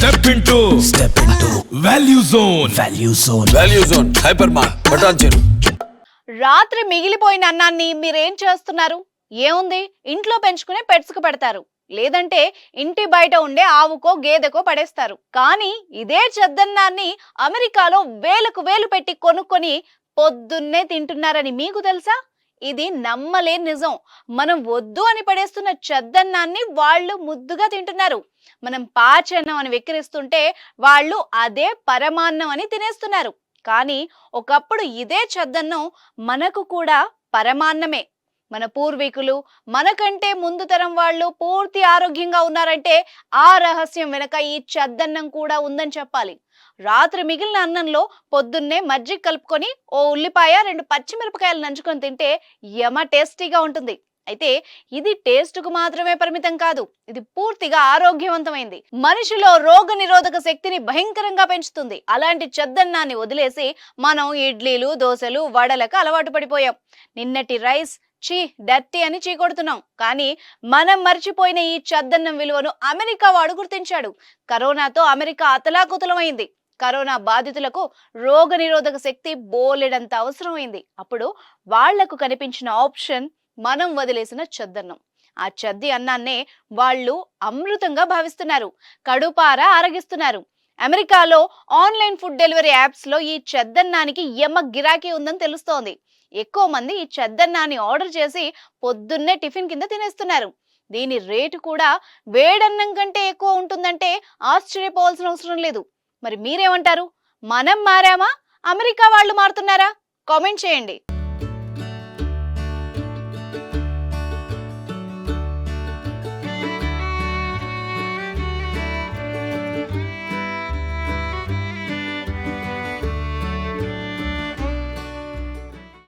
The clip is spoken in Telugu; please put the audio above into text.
Step into step into value zone value zone value zone hyper mart బటాన్ చెరు రాత్రి మిగిలిపోయిన అన్నాన్ని మీరేం చేస్తున్నారు? ఏముంది? ఇంట్లో పెంచుకునే పెట్స్కు పెడతారు. లేదంటే ఇంటి బయట ఉండే ఆవుకో గేదెకో పడేస్తారు. కానీ ఇదే చెద్దన్నాన్ని అమెరికాలో వేలకు వేలు పెట్టి కొనుక్కొని పొద్దున్నే తింటున్నారని మీకు తెలుసా? ఇది నమ్మలేని నిజం. మనం వద్దు అని పడేస్తున్న చెద్దన్నాన్ని వాళ్ళు ముద్దుగా తింటున్నారు. మనం పాచన్నం అని వెక్కిరిస్తుంటే వాళ్ళు అదే పరమాన్నం అని తినేస్తున్నారు. కానీ ఒకప్పుడు ఇదే చెద్దన్నం మనకు కూడా పరమాన్నమే. మన పూర్వీకులు మనకంటే ముందు తరం వాళ్ళు పూర్తి ఆరోగ్యంగా ఉన్నారంటే ఆ రహస్యం వెనక ఈ చెద్దన్నం కూడా ఉందని చెప్పాలి. రాత్రి మిగిలిన అన్నంలో పొద్దున్నే మజ్జిగ కలుపుకొని ఓ ఉల్లిపాయ రెండు పచ్చిమిరపకాయలు నంచుకొని తింటే యమ టేస్టీగా ఉంటుంది. అయితే ఇది టేస్ట్కు మాత్రమే పరిమితం కాదు ఇది పూర్తిగా ఆరోగ్యవంతమైంది. మనిషిలో రోగ నిరోధక శక్తిని భయంకరంగా పెంచుతుంది. అలాంటి చెద్దన్నాన్ని వదిలేసి మనం ఇడ్లీలు దోశలు వడలకు అలవాటు పడిపోయాం. నిన్నటి రైస్ చీ డర్టీ అని చీకొడుతున్నాం కానీ మనం మర్చిపోయిన ఈ చద్దన్నం విలువను అమెరికా వాడు గుర్తించాడు. కరోనాతో అమెరికా అతలాకుతలమైంది. కరోనా బాధితులకు రోగ నిరోధక శక్తి బోలెడంత అవసరమైంది. అప్పుడు వాళ్ళకు కనిపించిన ఆప్షన్ మనం వదిలేసిన చద్దన్నం. ఆ చద్ది అన్నాన్నే వాళ్ళు అమృతంగా భావిస్తున్నారు. కడుపార ఆరగిస్తున్నారు. అమెరికాలో ఆన్లైన్ ఫుడ్ డెలివరీ యాప్స్లో ఈ చెద్దన్నానికి ఎమ్మ గిరాకీ ఉందని తెలుస్తోంది. ఎక్కువ మంది ఈ చెద్దన్నాన్ని ఆర్డర్ చేసి పొద్దున్నే టిఫిన్ కింద తినేస్తున్నారు. దీని రేటు కూడా వేడన్నం కంటే ఎక్కువ ఉంటుందంటే ఆశ్చర్యపోవాల్సిన అవసరం లేదు. మరి మీరేమంటారు? మనం మారామా? అమెరికా వాళ్ళు మారుతున్నారా? కామెంట్ చేయండి.